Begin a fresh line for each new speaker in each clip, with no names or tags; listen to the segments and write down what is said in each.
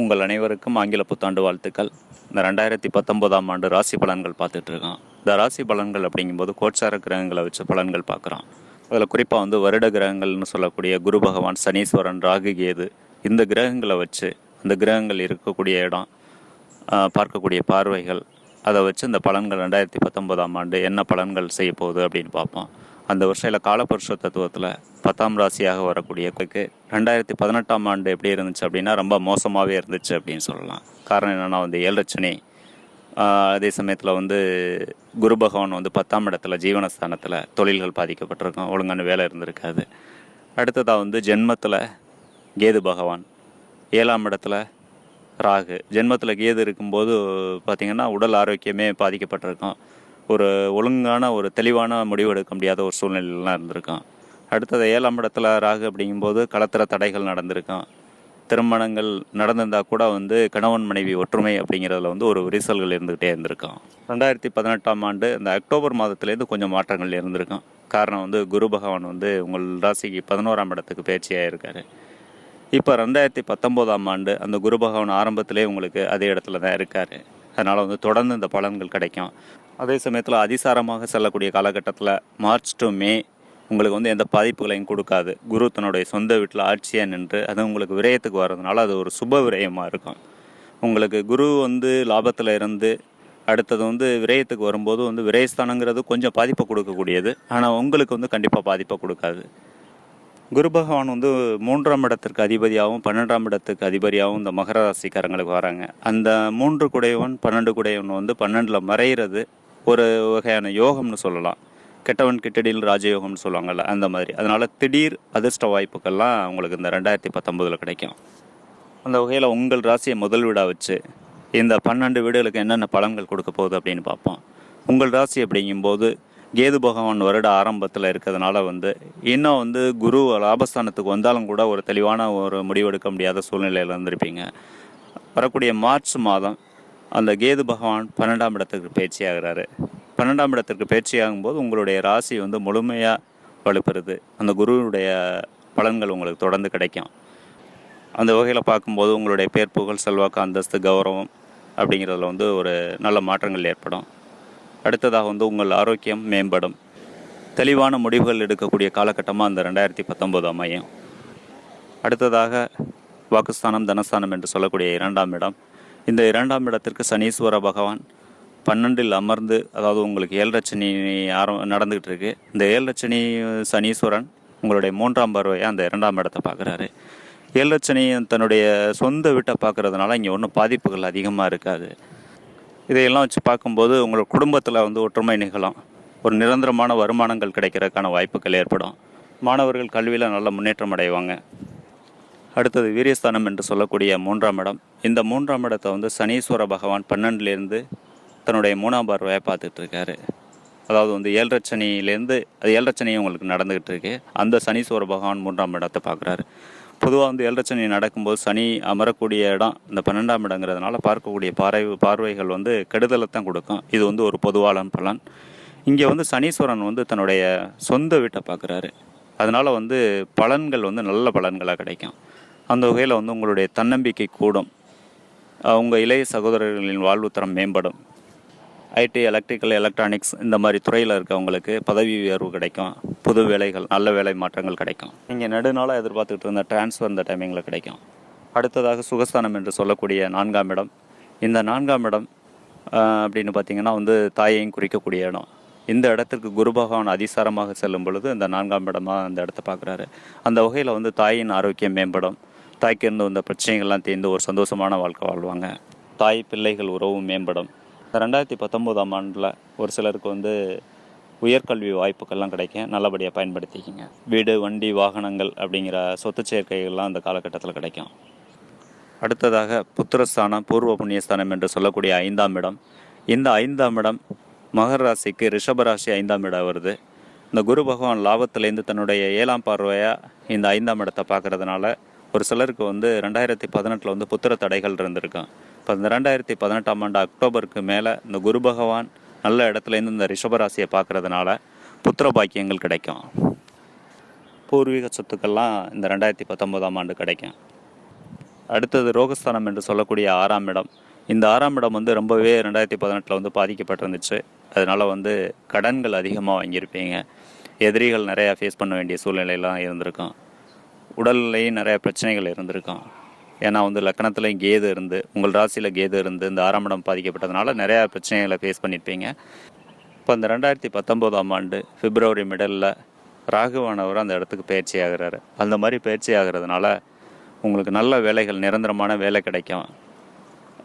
உங்கள் அனைவருக்கும் ஆங்கில புத்தாண்டு வாழ்த்துக்கள். இந்த ரெண்டாயிரத்தி பத்தொம்போதாம் ஆண்டு ராசி பலன்கள் பார்த்துட்டு இருக்கோம் இந்த ராசி பலன்கள் அப்படிங்கும்போது கோச்சார கிரகங்களை வச்சு பலன்கள் பார்க்குறோம் அதில் குறிப்பாக வந்து வருட கிரகங்கள்னு சொல்லக்கூடிய குரு பகவான் சனீஸ்வரன் ராகு கேது இந்த கிரகங்களை வச்சு அந்த கிரகங்கள் இருக்கக்கூடிய இடம் பார்க்கக்கூடிய பார்வைகள் அதை வச்சு இந்த பலன்கள் ரெண்டாயிரத்தி பத்தொம்போதாம் ஆண்டு என்ன பலன்கள் செய்ய போகுது அப்படின்னு பார்ப்போம். அந்த வருஷத்தில் காலபருஷ தத்துவத்தில் பத்தாம் ராசியாக வரக்கூடிய குக்கு ரெண்டாயிரத்தி பதினெட்டாம் ஆண்டு எப்படி இருந்துச்சு அப்படின்னா ரொம்ப மோசமாகவே இருந்துச்சு அப்படின்னு சொல்லலாம். காரணம் என்னென்னா வந்து ஏழரச்சனை அதே சமயத்தில் வந்து குரு பகவான் வந்து பத்தாம் இடத்துல ஜீவனஸ்தானத்தில் தொழில்கள் பாதிக்கப்பட்டிருக்கும் ஒழுங்கான வேலை இருந்திருக்காது. அடுத்ததாக வந்து ஜென்மத்தில் கேது பகவான் ஏழாம் இடத்துல ராகு. ஜென்மத்தில் கேது இருக்கும்போது பார்த்திங்கன்னா உடல் ஆரோக்கியமே பாதிக்கப்பட்டிருக்கும். ஒரு ஒழுங்கான ஒரு தெளிவான முடிவு எடுக்க முடியாத ஒரு சூழ்நிலையெல்லாம் இருந்திருக்கும் அடுத்தது ஏழாம் இடத்துல ராகு அப்படிங்கும்போது கலத்திர தடைகள் நடந்திருக்கும் திருமணங்கள் நடந்திருந்தால் கூட வந்து கணவன் மனைவி ஒற்றுமை அப்படிங்கிறதுல வந்து ஒரு விரிசல்கள் இருந்துக்கிட்டே இருந்திருக்கும் ரெண்டாயிரத்தி பதினெட்டாம் ஆண்டு இந்த அக்டோபர் மாதத்துலேருந்து கொஞ்சம் மாற்றங்கள் இருந்திருக்கும் காரணம் வந்து குரு பகவான் வந்து உங்கள் ராசிக்கு பதினோராம் இடத்துக்கு பயிற்சியாக இருக்காரு இப்போ ரெண்டாயிரத்தி பத்தொம்போதாம் ஆண்டு அந்த குரு பகவான் ஆரம்பத்திலே உங்களுக்கு அதே இடத்துல தான் இருக்கார். அதனால் வந்து தொடர்ந்து இந்த பலன்கள் கிடைக்கும். அதே சமயத்தில் அதிசாரமாக செல்லக்கூடிய காலகட்டத்தில் மார்ச் டு மே உங்களுக்கு வந்து எந்த பாதிப்புகளையும் கொடுக்காது. குரு தன்னுடைய சொந்த வீட்டில் ஆட்சியாக நின்று அது உங்களுக்கு விரயத்துக்கு வர்றதுனால அது ஒரு சுப விரயமாக இருக்கும். உங்களுக்கு குரு வந்து லாபத்தில் இருந்து அடுத்தது வந்து விரயத்துக்கு வரும்போது வந்து விரயஸ்தானங்கிறது கொஞ்சம் பாதிப்பை கொடுக்கக்கூடியது. ஆனால் உங்களுக்கு வந்து கண்டிப்பாக பாதிப்பை கொடுக்காது. குரு பகவான் வந்து மூன்றாம் இடத்திற்கு அதிபதியாகவும் பன்னெண்டாம் இடத்துக்கு அதிபதியாகவும் இந்த மகர ராசிக்காரங்களுக்கு வராங்க. அந்த மூன்று குடையவன் பன்னெண்டு குடையவன் வந்து பன்னெண்டில் மறையிறது ஒரு வகையான யோகம்னு சொல்லலாம். கெட்டவன் கிட்டடியில் ராஜயோகம்னு சொல்லுவாங்கள்ல அந்த மாதிரி. அதனால் திடீர் அதிர்ஷ்ட வாய்ப்புகள்லாம் உங்களுக்கு இந்த ரெண்டாயிரத்தி பத்தொம்போதில் கிடைக்கும். அந்த வகையில் உங்கள் ராசியை முதல் வீடாக வச்சு இந்த பன்னெண்டு வீடுகளுக்கு என்னென்ன பலன்கள் கொடுக்க போகுது அப்படின்னு பார்ப்போம். உங்கள் ராசி அப்படிங்கும்போது கேது பகவான் வருட ஆரம்பத்தில் இருக்கிறதுனால வந்து இன்னும் வந்து குரு லாபஸ்தானத்துக்கு வந்தாலும் கூட ஒரு தெளிவான ஒரு முடிவெடுக்க முடியாத சூழ்நிலையில் இருந்திருப்பீங்க. வரக்கூடிய மார்ச் மாதம் அந்த கேது பகவான் பன்னெண்டாம் இடத்துக்கு பயிற்சி ஆகிறாரு. பன்னெண்டாம் இடத்திற்கு பயிற்சி ஆகும்போது உங்களுடைய ராசி வந்து முழுமையாக வலுப்பெறுது. அந்த குருவுடைய பலன்கள் உங்களுக்கு தொடர்ந்து கிடைக்கும். அந்த வகையில் பார்க்கும்போது உங்களுடைய பேர் புகழ் செல்வாக்கு அந்தஸ்து கௌரவம் அப்படிங்கிறதுல வந்து ஒரு நல்ல மாற்றங்கள் ஏற்படும். அடுத்ததாக வந்து உங்கள் ஆரோக்கியம் மேம்படும். தெளிவான முடிவுகள் எடுக்கக்கூடிய காலகட்டமாக அந்த ரெண்டாயிரத்தி பத்தொம்போது அமையும். அடுத்ததாக வாக்குஸ்தானம் தனஸ்தானம் என்று சொல்லக்கூடிய இரண்டாம் இடம். இந்த இரண்டாம் இடத்திற்கு சனீஸ்வர பகவான் பன்னெண்டில் அமர்ந்து அதாவது உங்களுக்கு ஏழரச்சனி ஆரம் நடந்துகிட்டு இருக்கு. இந்த ஏழரச்சனி சனீஸ்வரன் உங்களுடைய மூன்றாம் பார்வையாக அந்த இரண்டாம் இடத்தை பார்க்குறாரு. ஏழரச்சனி தன்னுடைய சொந்த வீட்டை பார்க்கறதுனால இங்கே ஒன்றும் பாதிப்புகள் அதிகமாக இருக்காது. இதையெல்லாம் வச்சு பார்க்கும்போது உங்கள் குடும்பத்தில் வந்து ஒற்றுமை நிகழும். ஒரு நிரந்தரமான வருமானங்கள் கிடைக்கிறதுக்கான வாய்ப்புகள் ஏற்படும். மாணவர்கள் கல்வியில் நல்ல முன்னேற்றம் அடைவாங்க. அடுத்தது வீரியஸ்தானம் என்று சொல்லக்கூடிய மூன்றாம் இடம். இந்த மூன்றாம் இடத்தை வந்து சனீஸ்வர பகவான் பன்னெண்டுலேருந்து தன்னுடைய மூணாம் பார்வையாக பார்த்துட்டு இருக்காரு. அதாவது வந்து ஏழரச்சனிலேருந்து அது ஏழரச்சனியும் உங்களுக்கு நடந்துகிட்டு இருக்கு. அந்த சனீஸ்வர பகவான் மூன்றாம் இடத்தை பார்க்குறாரு. பொதுவாக வந்து ஏழரச்சனி நடக்கும்போது சனி அமரக்கூடிய இடம் இந்த பன்னெண்டாம் இடங்கிறதுனால பார்க்கக்கூடிய பார்வை பார்வைகள் வந்து கெடுதலை தான் கொடுக்கும். இது வந்து ஒரு பொதுவான பலன். இங்கே வந்து சனீஸ்வரன் வந்து தன்னுடைய சொந்த வீட்டை பார்க்குறாரு. அதனால் வந்து பலன்கள் வந்து நல்ல பலன்களாக கிடைக்கும். அந்த வகையில் வந்து உங்களுடைய தன்னம்பிக்கை கூடும். உங்கள் இளைய சகோதரர்களின் வாழ்வுத்தரம் மேம்படும். ஐடி எலக்ட்ரிக்கல் எலக்ட்ரானிக்ஸ் இந்த மாதிரி துறையில் இருக்கவங்களுக்கு பதவி உயர்வு கிடைக்கும். புது வேலைகள் நல்ல வேலை மாற்றங்கள் கிடைக்கும். நீங்கள் நெடுநாளாக எதிர்பார்த்துட்டு இருந்த டிரான்ஸ்ஃபர் இந்த டைமிங்கில் கிடைக்கும். அடுத்ததாக சுகஸ்தானம் என்று சொல்லக்கூடிய நான்காம் இடம். இந்த நான்காம் இடம் அப்படின்னு பார்த்தீங்கன்னா வந்து தாயையும் குறிக்கக்கூடிய இடம். இந்த இடத்திற்கு குரு பகவான் அதிசாரமாக செல்லும் பொழுது இந்த நான்காம் இடமாக அந்த இடத்த பார்க்குறாரு. அந்த வகையில் வந்து தாயின் ஆரோக்கியம் மேம்படும். தாய்க்கு இருந்து வந்த பிரச்சனைகள்லாம் தீர்ந்து ஒரு சந்தோஷமான வாழ்க்கை வாழ்வாங்க. தாய் பிள்ளைகள் உறவும் மேம்படும். ரெண்டாயிரத்தி பத்தொம்போதாம் ஆண்டில் ஒரு சிலருக்கு வந்து உயர்கல்வி வாய்ப்புகள்லாம் கிடைக்கும். நல்லபடியாக பயன்படுத்திக்கிங்க. வீடு வண்டி வாகனங்கள் அப்படிங்கிற சொத்து சேர்க்கைகள்லாம் அந்த காலகட்டத்தில் கிடைக்கும். அடுத்ததாக புத்திரஸ்தானம் பூர்வ புண்ணியஸ்தானம் என்று சொல்லக்கூடிய ஐந்தாம் இடம். இந்த ஐந்தாம் இடம் மகர ராசிக்கு ரிஷபராசி ஐந்தாம் இடம் வருது. இந்த குரு பகவான் லாபத்திலேருந்து தன்னுடைய ஏழாம் பார்வையாக இந்த ஐந்தாம் இடத்தை பார்க்கறதுனால ஒரு சிலருக்கு வந்து ரெண்டாயிரத்தி பதினெட்டில் வந்து புத்திர தடைகள் இருந்திருக்கும். இப்போ இந்த ரெண்டாயிரத்தி பதினெட்டாம் ஆண்டு அக்டோபருக்கு மேலே இந்த குரு பகவான் நல்ல இடத்துலேருந்து இந்த ரிஷபராசியை பார்க்குறதுனால பார்க்கறதுனால புத்திர பாக்கியங்கள் கிடைக்கும். பூர்வீக சொத்துக்கள்லாம் இந்த ரெண்டாயிரத்தி பத்தொம்போதாம் ஆண்டு கிடைக்கும். அடுத்தது ரோகஸ்தானம் என்று சொல்லக்கூடிய ஆறாம் இடம். இந்த ஆறாம் இடம் வந்து ரொம்பவே ரெண்டாயிரத்தி பதினெட்டில் வந்து பாதிக்கப்பட்டிருந்துச்சு. அதனால் வந்து கடன்கள் அதிகமாக வாங்கியிருப்பீங்க. எதிரிகள் நிறையா ஃபேஸ் பண்ண வேண்டிய சூழ்நிலையெல்லாம் இருந்திருக்கும். உடல்லையும் நிறைய பிரச்சனைகள் இருந்திருக்கும். ஏன்னா வந்து லக்கணத்துலையும் கேது இருந்து உங்கள் ராசியில் கேது இருந்து இந்த ஆறாம் இடம் பாதிக்கப்பட்டதுனால நிறையா பிரச்சனைகளை ஃபேஸ் பண்ணியிருப்பீங்க இப்போ இந்த ரெண்டாயிரத்தி பத்தொம்போதாம் ஆண்டு பிப்ரவரி மிடலில் ராகுவானவர் அந்த இடத்துக்கு பயிற்சி ஆகுறாரு. அந்த மாதிரி பயிற்சி ஆகுறதுனால உங்களுக்கு நல்ல வேலைகள் நிரந்தரமான வேலை கிடைக்கும்.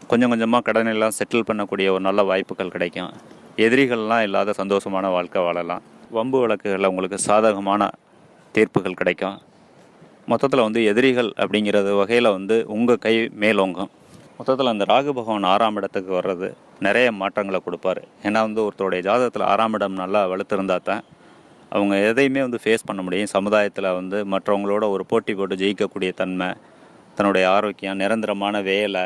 கொஞ்சம் கொஞ்சமாக கடனெல்லாம் செட்டில் பண்ணக்கூடிய ஒரு நல்ல வாய்ப்புகள் கிடைக்கும். எதிரிகள்லாம் இல்லாத சந்தோஷமான வாழ்க்கை வாழலாம். வம்பு வழக்குகளில் உங்களுக்கு சாதகமான தீர்ப்புகள் கிடைக்கும். மொத்தத்தில் வந்து எதிரிகள் அப்படிங்கிறது வகையில் வந்து உங்கள் கை மேலோங்கும் மொத்தத்தில் அந்த ராகு பகவான் ஆறாம் இடத்துக்கு வர்றது நிறைய மாற்றங்களை கொடுப்பாரு. ஏன்னா வந்து ஒருத்தருடைய ஜாதகத்தில் ஆறாம் இடம் நல்லா வலுத்திருந்தா தான் அவங்க எதையுமே வந்து ஃபேஸ் பண்ண முடியும். சமுதாயத்தில் வந்து மற்றவங்களோட ஒரு போட்டி போட்டு ஜெயிக்கக்கூடிய தன்மை தன்னுடைய ஆரோக்கியம் நிரந்தரமான வேலை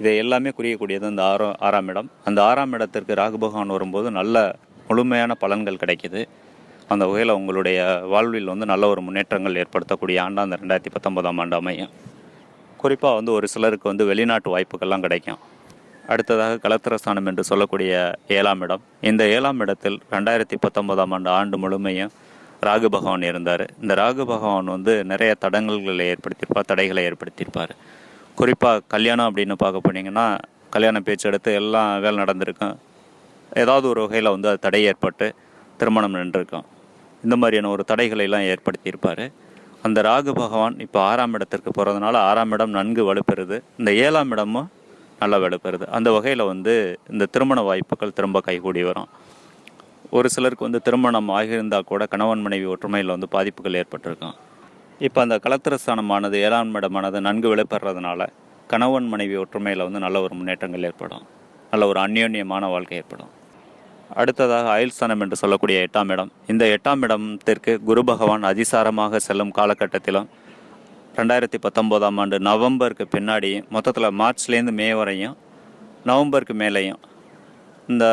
இதை எல்லாமே குறியக்கூடியது அந்த ஆரோ ஆறாம் இடம். அந்த ஆறாம் இடத்திற்கு ராகு பகவான் வரும்போது நல்ல முழுமையான பலன்கள் கிடைக்கிது. அந்த வகையில் உங்களுடைய வாழ்வில் வந்து நல்ல ஒரு முன்னேற்றங்கள் ஏற்படுத்தக்கூடிய ஆண்டு அந்த ரெண்டாயிரத்தி பத்தொன்பதாம் ஆண்டு அமையும். குறிப்பாக வந்து ஒரு சிலருக்கு வந்து வெளிநாட்டு வாய்ப்புகள்லாம் கிடைக்கும். அடுத்ததாக கலத்திரஸ்தானம் என்று சொல்லக்கூடிய ஏழாம் இடம். இந்த ஏழாம் இடத்தில் ரெண்டாயிரத்தி பத்தொன்பதாம் ஆண்டு ஆண்டு முழுமையும் ராகு பகவான் இருந்தார். இந்த ராகு பகவான் வந்து நிறைய தடங்கல்களை ஏற்படுத்தியிருப்பார் தடைகளை ஏற்படுத்தியிருப்பார். குறிப்பாக கல்யாணம் அப்படின்னு பார்க்க போனீங்கன்னா கல்யாண பேச்சு எடுத்து எல்லாம் வேலை நடந்திருக்கும். ஏதாவது ஒரு வகையில் வந்து அது தடை ஏற்பட்டு திருமணம் நின்றுருக்கும். இந்த மாதிரியான ஒரு தடைகளை எல்லாம் ஏற்படுத்தியிருப்பார். அந்த ராகு பகவான் இப்போ ஆறாம் இடத்திற்கு போகிறதுனால ஆறாம் இடம் நன்கு வலுப்பெறுது. இந்த ஏழாம் இடமும் நல்லா வலுப்பெறுது. அந்த வகையில் வந்து இந்த திருமண வாய்ப்புகள் திரும்ப கைகூடி வரும். ஒரு சிலருக்கு வந்து திருமணம் ஆகியிருந்தால் கூட கணவன் மனைவி ஒற்றுமையில் வந்து பாதிப்புகள் ஏற்பட்டிருக்கும். இப்போ அந்த கலத்திரஸ்தானமானது ஏழாம் இடமானது நன்கு வெளிப்படுறதுனால கணவன் மனைவி ஒற்றுமையில் வந்து நல்ல ஒரு முன்னேற்றங்கள் ஏற்படும். நல்ல ஒரு அந்யோன்யமான வாழ்க்கை ஏற்படும். அடுத்ததாக அயல்ஸ்தானம் என்று சொல்லக்கூடிய எட்டாம் இடம். இந்த எட்டாம் இடத்திற்கு குரு பகவான் அதிசாரமாக செல்லும் காலகட்டத்திலும் ரெண்டாயிரத்தி பத்தொம்போதாம் ஆண்டு நவம்பருக்கு பின்னாடி மொத்தத்தில் மார்ச்லேருந்து மே வரையும் நவம்பருக்கு மேலேயும் இந்த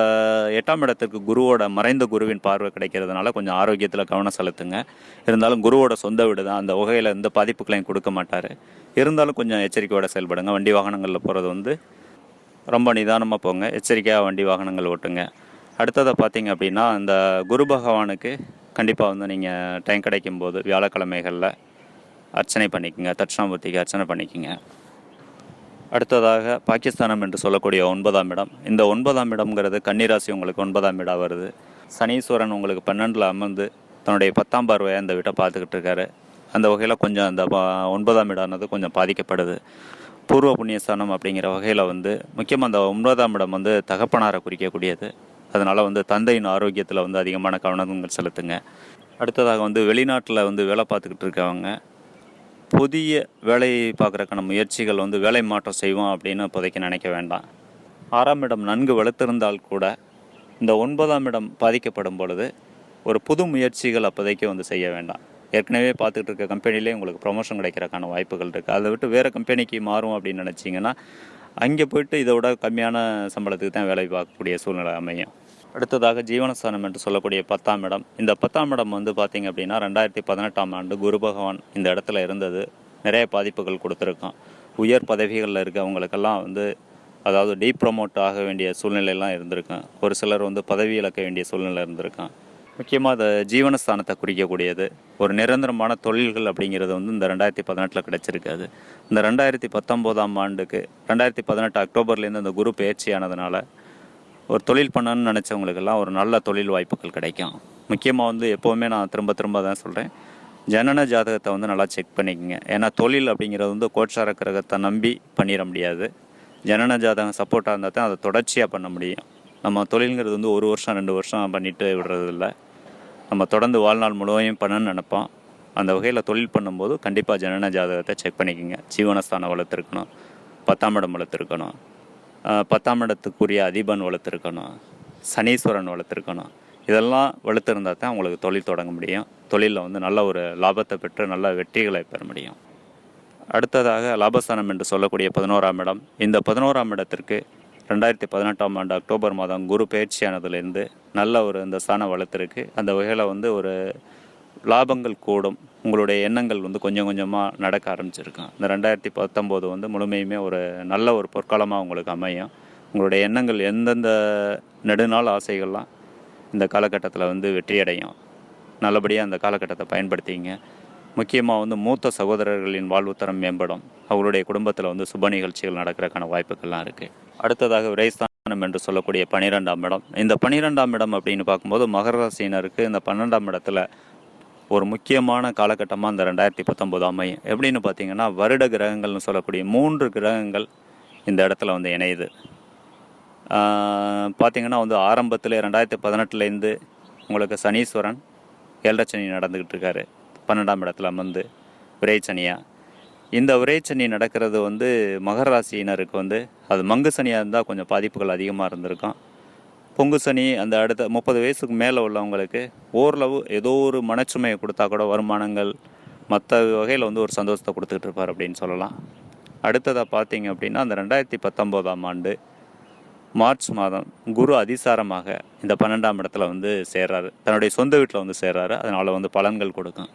எட்டாம் இடத்திற்கு குருவோட மறைந்த குருவின் பார்வை கிடைக்கிறதுனால கொஞ்சம் ஆரோக்கியத்தில் கவனம் செலுத்துங்க. இருந்தாலும் குருவோட சொந்த வீடு தான். அந்த வகையில் எந்த பாதிப்புகளையும் கொடுக்க மாட்டார். இருந்தாலும் கொஞ்சம் எச்சரிக்கையோடு செயல்படுங்க. வண்டி வாகனங்களில் போகிறது வந்து ரொம்ப நிதானமாக போங்க. எச்சரிக்கையாக வண்டி வாகனங்கள் ஓட்டுங்க. அடுத்ததை பார்த்தீங்க அப்படின்னா இந்த குரு பகவானுக்கு கண்டிப்பாக வந்து நீங்கள் டைம் கிடைக்கும் போது வியாழக்கிழமைகளில் அர்ச்சனை பண்ணிக்கோங்க. தட்சிணாமூர்த்திக்கு அர்ச்சனை பண்ணிக்கோங்க. அடுத்ததாக பாகிஸ்தானம் என்று சொல்லக்கூடிய ஒன்பதாம் இடம். இந்த ஒன்பதாம் இடம்ங்கிறது கன்னிராசி உங்களுக்கு ஒன்பதாம் இடம் வருது. சனீஸ்வரன் உங்களுக்கு பன்னெண்டில் அமர்ந்து தன்னுடைய பத்தாம் பார்வையை அந்த வீட்டை பார்த்துக்கிட்டு இருக்காரு. அந்த வகையில் கொஞ்சம் அந்த ஒன்பதாம் இடம்னது கொஞ்சம் பாதிக்கப்படுது பூர்வ புண்ணியஸ்தானம் அப்படிங்கிற வகையில் வந்து முக்கியமாக அந்த ஒன்பதாம் இடம் வந்து தகப்பனாரை குறிக்கக்கூடியது. அதனால் வந்து தந்தையின் ஆரோக்கியத்தில் வந்து அதிகமான கவனங்கள் செலுத்துங்க. அடுத்ததாக வந்து வெளிநாட்டில் வந்து வேலை பார்த்துக்கிட்டு இருக்கவங்க புதிய வேலையை பார்க்குறக்கான முயற்சிகள் வந்து வேலை மாற்றம் செய்வோம் அப்படின்னு இப்போதைக்கு நினைக்க வேண்டாம். ஆறாம் இடம் நன்கு வளர்த்திருந்தால் கூட இந்த ஒன்பதாம் இடம் பாதிக்கப்படும் பொழுது ஒரு புது முயற்சிகள் அப்போதைக்கு வந்து செய்ய வேண்டாம். ஏற்கனவே பார்த்துக்கிட்டு இருக்க கம்பெனிலே உங்களுக்கு ப்ரொமோஷன் கிடைக்கிறக்கான வாய்ப்புகள் இருக்குது அதை விட்டு வேறு கம்பெனிக்கு மாறும் அப்படின்னு நினச்சிங்கன்னா அங்கே போயிட்டு இதை விட கம்மியான சம்பளத்துக்கு தான் வேலை பார்க்கக்கூடிய சூழ்நிலை அமையும். அடுத்ததாக ஜீவனஸ்தானம் என்று சொல்லக்கூடிய பத்தாம் இடம். இந்த பத்தாம் இடம் வந்து பார்த்திங்க அப்படின்னா ரெண்டாயிரத்தி பதினெட்டாம் ஆண்டு குரு பகவான் இந்த இடத்துல இருந்தது. நிறைய பாதிப்புகள் கொடுத்துருக்கோம் உயர் பதவிகளில் இருக்கவங்களுக்கெல்லாம் வந்து அதாவது டீ ப்ரொமோட் ஆக வேண்டிய சூழ்நிலையெல்லாம் இருந்திருக்கும் ஒரு சிலர் வந்து பதவி இழக்க வேண்டிய சூழ்நிலை இருந்திருக்கான். முக்கியமாக அது ஜீவனஸ்தானத்தை குறிக்கக்கூடியது. ஒரு நிரந்தரமான தொழில்கள் அப்படிங்கிறது வந்து இந்த ரெண்டாயிரத்தி பதினெட்டில் கிடச்சிருக்காது. இந்த ரெண்டாயிரத்தி பத்தொம்போதாம் ஆண்டுக்கு ரெண்டாயிரத்தி பதினெட்டு அக்டோபர்லேருந்து அந்த குரு பயிற்சியானதுனால ஒரு தொழில் பண்ணணும்னு நினச்சவங்களுக்கெல்லாம் ஒரு நல்ல தொழில் வாய்ப்புகள் கிடைக்கும். முக்கியமாக வந்து எப்போவுமே நான் திரும்ப திரும்ப தான் சொல்கிறேன் ஜனன ஜாதகத்தை வந்து நல்லா செக் பண்ணிக்கோங்க. ஏன்னா தொழில் அப்படிங்கிறது வந்து கோட்சார கிரகத்தை நம்பி பண்ணிட முடியாது. ஜனன ஜாதகம் சப்போர்ட்டாக இருந்தால் தான் அதை தொடர்ச்சியாக பண்ண முடியும். நம்ம தொழில்ங்கிறது வந்து ஒரு வருஷம் ரெண்டு வருஷம் பண்ணிட்டு விடுறதில்ல. நம்ம தொடர்ந்து வாழ்நாள் முழுவதும் பண்ணணும்னு நினைப்போம். அந்த வகையில் தொழில் பண்ணும்போது கண்டிப்பாக ஜனன ஜாதகத்தை செக் பண்ணிக்கோங்க. ஜீவனஸ்தானம் வளர்த்துருக்கணும் பத்தாம் இடம் வளர்த்துருக்கணும் பத்தாம் இடத்துக்குரிய அதிபன் வளர்த்துருக்கணும் சனீஸ்வரன் வளர்த்துருக்கணும் இதெல்லாம் வளர்த்துருந்தா தான் உங்களுக்கு தொழில் தொடங்க முடியும். தொழிலில் வந்து நல்ல ஒரு லாபத்தை பெற்று நல்ல வெற்றிகளை பெற முடியும். அடுத்ததாக லாபஸ்தானம் என்று சொல்லக்கூடிய பதினோராம் இடம். இந்த பதினோராம் இடத்திற்கு ரெண்டாயிரத்தி பதினெட்டாம் ஆண்டு அக்டோபர் மாதம் குரு பயிற்சியானதுலேருந்து நல்ல ஒரு இந்த ஸ்தானம் வளர்த்துருக்கு. அந்த வகையில் வந்து ஒரு லாபங்கள் கூடும். உங்களுடைய எண்ணங்கள் வந்து கொஞ்சம் கொஞ்சமாக நடக்க ஆரம்பிச்சிருக்கும் இந்த ரெண்டாயிரத்தி பத்தொம்போது வந்து முழுமையுமே ஒரு நல்ல ஒரு பொற்காலமாக உங்களுக்கு அமையும். உங்களுடைய எண்ணங்கள் எந்தெந்த நெடுநாள் ஆசைகள்லாம் இந்த காலகட்டத்தில் வந்து வெற்றியடையும். நல்லபடியாக அந்த காலகட்டத்தை பயன்படுத்திங்க. முக்கியமாக வந்து மூத்த சகோதரர்களின் வாழ்வுத்தரம் மேம்படும். அவங்களுடைய குடும்பத்தில் வந்து சுப நிகழ்ச்சிகள் நடக்கிறதுக்கான வாய்ப்புகள்லாம் இருக்குது அடுத்ததாக விரைஸ்தானம் என்று சொல்லக்கூடிய பனிரெண்டாம் இடம். இந்த பனிரெண்டாம் இடம் அப்படின்னு பார்க்கும்போது மகர ராசியினருக்கு இந்த பன்னெண்டாம் இடத்துல ஒரு முக்கியமான காலகட்டமாக இந்த ரெண்டாயிரத்தி பத்தொம்போது அமையும். எப்படின்னு பார்த்தீங்கன்னா வருட கிரகங்கள்னு சொல்லக்கூடிய மூன்று கிரகங்கள் இந்த இடத்துல வந்து இணையுது. பார்த்திங்கன்னா பார்த்தீங்கன்னா வந்து ஆரம்பத்தில் ரெண்டாயிரத்தி பதினெட்டுலேருந்து உங்களுக்கு சனீஸ்வரன் ஏழரை நடந்துக்கிட்டு இருக்காரு. பன்னெண்டாம் இடத்துல அமர்ந்து விரைச்சனியா இந்த விரைச்சனி நடக்கிறது வந்து மகர ராசியினருக்கு வந்து அது மங்கு சனியாக இருந்தால் கொஞ்சம் பாதிப்புகள் அதிகமாக இருந்திருக்கும். பொங்கு சனி அந்த அடுத்த முப்பது வயசுக்கு மேலே உள்ளவங்களுக்கு ஓரளவு ஏதோ ஒரு மனச்சுமையை கொடுத்தா கூட வருமானங்கள் மற்ற வகையில் வந்து ஒரு சந்தோஷத்தை கொடுத்துக்கிட்டு இருப்பார் அப்படின்னு சொல்லலாம். அடுத்ததாக பார்த்தீங்க அப்படின்னா அந்த ரெண்டாயிரத்தி பத்தொம்போதாம் ஆண்டு மார்ச் மாதம் குரு அதிசாரமாக இந்த பன்னெண்டாம் இடத்துல வந்து சேர்றாரு. தன்னுடைய சொந்த வீட்டில் வந்து சேர்றாரு. அதனால் வந்து பலன்கள் கொடுக்கும்.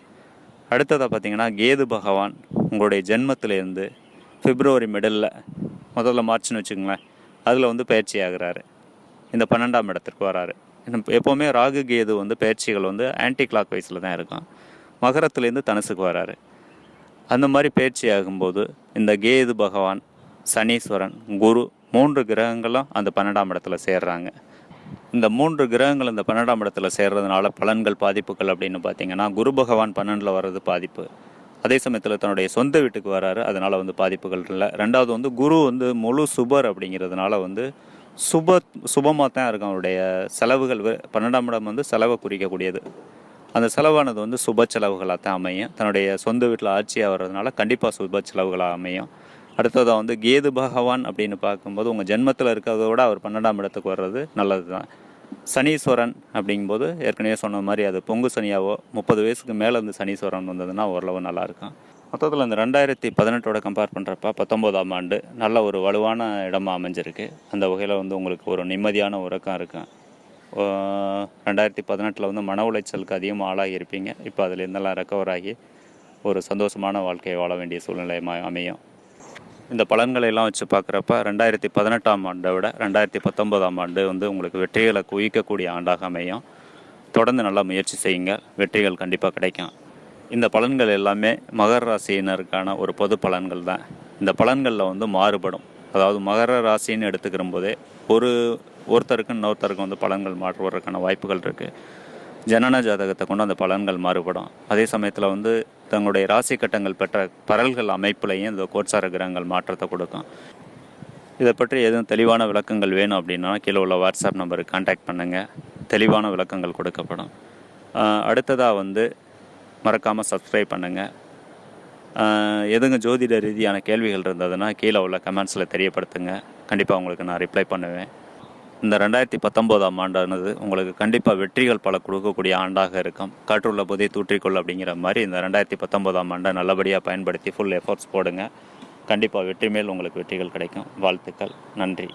அடுத்ததாக பார்த்தீங்கன்னா கேது பகவான் உங்களுடைய ஜென்மத்திலேருந்து பிப்ரவரி மிடலில் முதல்ல மார்ச்னு வச்சுக்கோங்களேன் அதில் வந்து பயிற்சி ஆகுறாரு. இந்த பன்னெண்டாம் இடத்திற்கு வராரு. எப்போவுமே ராகு கேது வந்து பயிற்சிகள் வந்து ஆன்டி கிளாக் வைஸில் தான் இருக்கும். மகரத்துலேருந்து தனுசுக்கு வராரு. அந்த மாதிரி பயிற்சி ஆகும்போது இந்த கேது பகவான் சனீஸ்வரன் குரு மூன்று கிரகங்களும் அந்த பன்னெண்டாம் இடத்துல சேர்றாங்க. இந்த மூன்று கிரகங்கள் இந்த பன்னெண்டாம் இடத்துல சேர்றதுனால பலன்கள் பாதிப்புகள் அப்படின்னு பார்த்தீங்கன்னா குரு பகவான் பன்னெண்டில் வர்றது பாதிப்பு. அதே சமயத்தில் தன்னுடைய சொந்த வீட்டுக்கு வராரு. அதனால் வந்து பாதிப்புகள் இல்லை. ரெண்டாவது வந்து குரு வந்து முழு சுபர் அப்படிங்கிறதுனால வந்து சுப சுபமாக தான் இருக்கும் அவருடைய செலவுகள். பன்னெண்டாம் இடம் வந்து செலவை குறிக்கக்கூடியது. அந்த செலவானது வந்து சுப செலவுகளாக தான் அமையும். தன்னுடைய சொந்த வீட்டில் ஆட்சியாக வர்றதுனால கண்டிப்பாக சுப செலவுகளாக அமையும். அடுத்ததாக வந்து கேது பகவான் அப்படின்னு பார்க்கும்போது உங்கள் ஜென்மத்தில் இருக்கிறத விட அவர் பன்னெண்டாம் இடத்துக்கு வர்றது நல்லது தான் சனீஸ்வரன் அப்படிங்கும்போது ஏற்கனவே சொன்ன மாதிரி அது பொங்கு சனியாவோ முப்பது வயசுக்கு மேலே இருந்து சனீஸ்வரன் வந்ததுன்னா ஓரளவு நல்லாயிருக்கும். மொத்தத்தில் இந்த ரெண்டாயிரத்தி பதினெட்டோட கம்பேர் பண்ணுறப்ப பத்தொம்போதாம் ஆண்டு நல்ல ஒரு வலுவான இடமா அமைஞ்சிருக்கு. அந்த வகையில் வந்து உங்களுக்கு ஒரு நிம்மதியான உறக்கம் இருக்கும் ரெண்டாயிரத்தி பதினெட்டில் வந்து மன உளைச்சலுக்கு அதிகமாக ஆளாகி இருப்பீங்க. இப்போ அதில் இருந்தெல்லாம் ரெக்கவர் ஆகி ஒரு சந்தோஷமான வாழ்க்கையை வாழ வேண்டிய சூழ்நிலை அமையும். இந்த பலன்களை எல்லாம் வச்சு பார்க்குறப்ப ரெண்டாயிரத்தி பதினெட்டாம் ஆண்டை விட ரெண்டாயிரத்தி பத்தொன்பதாம் ஆண்டு வந்து உங்களுக்கு வெற்றிகளை குவிக்கக்கூடிய ஆண்டாக அமையும். தொடர்ந்து நல்லா முயற்சி செய்யுங்க. வெற்றிகள் கண்டிப்பாக கிடைக்கும். இந்த பலன்கள் எல்லாமே மகர ராசியினருக்கான ஒரு பொது பலன்கள் தான். இந்த பலன்களில் வந்து மாறுபடும். அதாவது மகர ராசின்னு எடுத்துக்கிற போதே ஒரு ஒருத்தருக்கு இன்னொருத்தருக்கு வந்து பலன்கள் மாற்றுவதற்கான வாய்ப்புகள் இருக்குது ஜனன ஜாதகத்தை கொண்டு அந்த பலன்கள் மாறுபடும். அதே சமயத்தில் வந்து தங்களுடைய ராசி கட்டங்கள் பெற்ற பரல்கள் அமைப்புலையும் இந்த கோட்சார கிரகங்கள் மாற்றத்தை கொடுக்கும். இதை பற்றி எதுவும் தெளிவான விளக்கங்கள் வேணும் அப்படின்னா கீழே உள்ள வாட்ஸ்அப் நம்பருக்கு கான்டாக்ட் பண்ணுங்கள் தெளிவான விளக்கங்கள் கொடுக்கப்படும். அடுத்ததாக வந்து மறக்காமல் சப்ஸ்கிரைப் பண்ணுங்கள் எதுங்க ஜோதிட ரீதியான கேள்விகள் இருந்ததுன்னா கீழே உள்ள கமெண்ட்ஸில் தெரியப்படுத்துங்க. கண்டிப்பாக உங்களுக்கு நான் ரிப்ளை பண்ணுவேன். இந்த ரெண்டாயிரத்தி பத்தொம்போதாம் ஆண்டானது உங்களுக்கு கண்டிப்பாக வெற்றிகள் பல கொடுக்கக்கூடிய ஆண்டாக இருக்கும். காற்றுள்ள புதை தூற்றிக்கொள் அப்படிங்கிற மாதிரி இந்த ரெண்டாயிரத்தி பத்தொம்போதாம் ஆண்டை நல்லபடியாக பயன்படுத்தி ஃபுல் எஃபோர்ட்ஸ் போடுங்க. கண்டிப்பாக வெற்றி மேல் உங்களுக்கு வெற்றிகள் கிடைக்கும். வாழ்த்துக்கள். நன்றி.